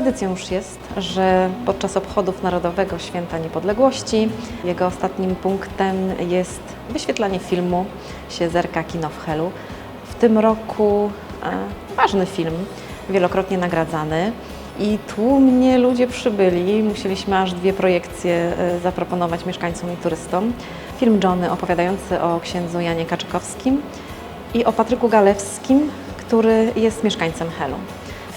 Tradycją już jest, że podczas obchodów Narodowego Święta Niepodległości jego ostatnim punktem jest wyświetlanie filmu Siezerka Kino w Helu. W tym roku e, ważny film, wielokrotnie nagradzany i tłumnie ludzie przybyli. Musieliśmy aż dwie projekcje e, zaproponować mieszkańcom i turystom. Film Johnny opowiadający o księdzu Janie Kaczykowskim i o Patryku Galewskim, który jest mieszkańcem Helu.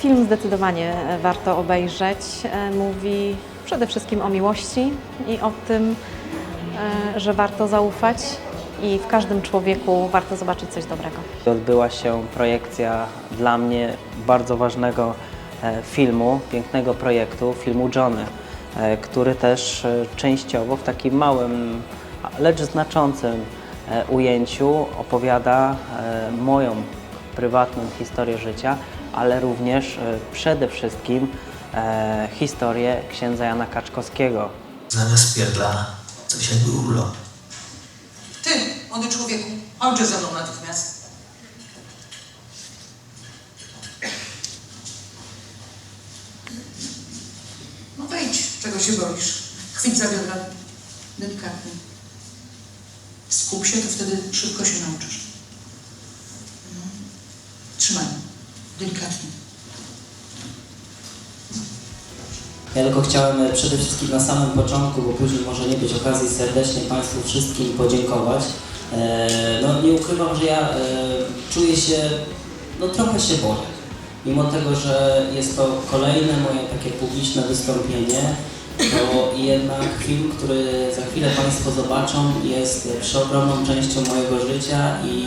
Film zdecydowanie warto obejrzeć. E, Mówi przede wszystkim o miłości i o tym, e, że warto zaufać i w każdym człowieku warto zobaczyć coś dobrego. Odbyła się projekcja dla mnie bardzo ważnego e, filmu, pięknego projektu, filmu Johnny, e, który też e, częściowo w takim małym, lecz znaczącym e, ujęciu opowiada e, moją prywatną historię życia, ale również e, przede wszystkim e, historię księdza Jana Kaczkowskiego. Zamiast pierdla, coś jakby urlop. Ty, młody człowieku, chodźże ze mną natychmiast. No wejdź, czego się boisz. Chwyć za biodra delikatnie. Skup się, to wtedy szybko się nauczysz. No. Trzymaj, delikatnie. Ja tylko chciałem e, przede wszystkim na samym początku, bo później może nie być okazji, serdecznie Państwu wszystkim podziękować. E, No nie ukrywam, że ja e, czuję się, no trochę się boję. Mimo tego, że jest to kolejne moje takie publiczne wystąpienie, to jednak film, który za chwilę Państwo zobaczą, jest przeogromną częścią mojego życia i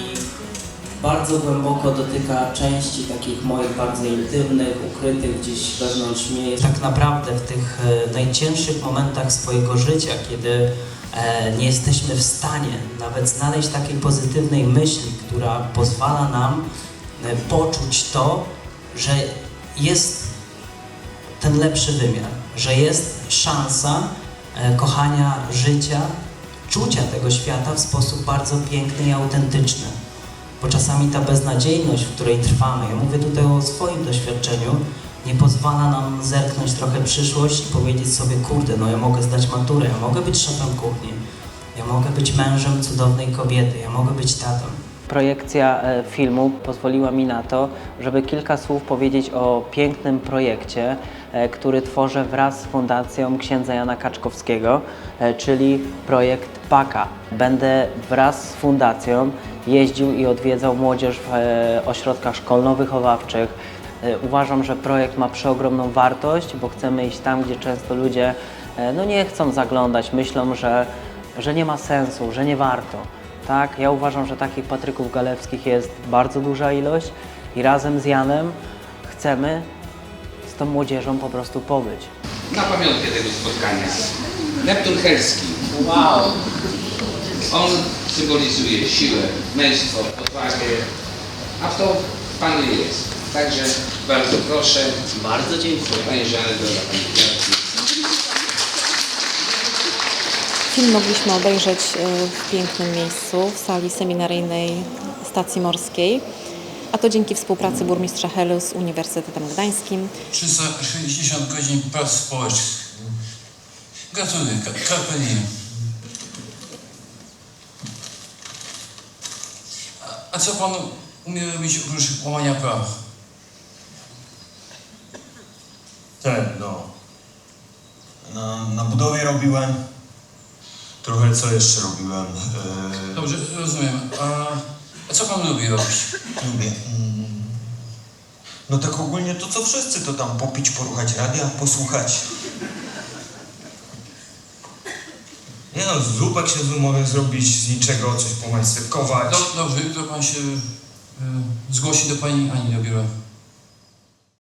bardzo głęboko dotyka części takich moich bardzo intymnych, ukrytych gdzieś wewnątrz mnie. Tak naprawdę w tych e, najcięższych momentach swojego życia, kiedy e, nie jesteśmy w stanie nawet znaleźć takiej pozytywnej myśli, która pozwala nam e, poczuć to, że jest ten lepszy wymiar, że jest szansa kochania życia, czucia tego świata w sposób bardzo piękny i autentyczny bo czasami ta beznadziejność, w której trwamy, ja mówię tutaj o swoim doświadczeniu, nie pozwala nam zerknąć trochę przyszłość i powiedzieć sobie, kurde, no ja mogę zdać maturę, ja mogę być szefem kuchni, ja mogę być mężem cudownej kobiety, ja mogę być tatą. Projekcja e, filmu pozwoliła mi na to, żeby kilka słów powiedzieć o pięknym projekcie, e, który tworzę wraz z Fundacją Księdza Jana Kaczkowskiego, e, czyli projekt PAKA. Będę wraz z Fundacją jeździł i odwiedzał młodzież w ośrodkach szkolno-wychowawczych. Uważam, że projekt ma przeogromną wartość, bo chcemy iść tam, gdzie często ludzie no nie chcą zaglądać, myślą, że, że nie ma sensu, że nie warto. Tak, ja uważam, że takich Patryków Galewskich jest bardzo duża ilość i razem z Janem chcemy z tą młodzieżą po prostu pobyć. na pamiątkę tego spotkania. Neptun Helski. Wow! On symbolizuje siłę, męstwo, odwagę, a w to w Panu jest. Także bardzo proszę, Bardzo dziękuję. Panie do Pani Kwiatki. Film mogliśmy obejrzeć e, w pięknym miejscu, w sali seminaryjnej Stacji Morskiej, a to dzięki współpracy burmistrza Helu z Uniwersytetem Gdańskim. 360 godzin prac społecznych. Gratuluję, Carpe diem. A, a co pan umie robić oprócz łamania prawa? Ten, no. Na, na budowie robiłem. Trochę co jeszcze robiłem. Eee, Dobrze, rozumiem. A, a co pan lubi robić? lubię. Mm, no tak ogólnie to co wszyscy, to tam popić, poruchać radia, posłuchać. Nie no, zupek się mogę zrobić z niczego, coś pomajsterkować. Do, dobrze, jutro pan się y, zgłosi do pani Ani do biura.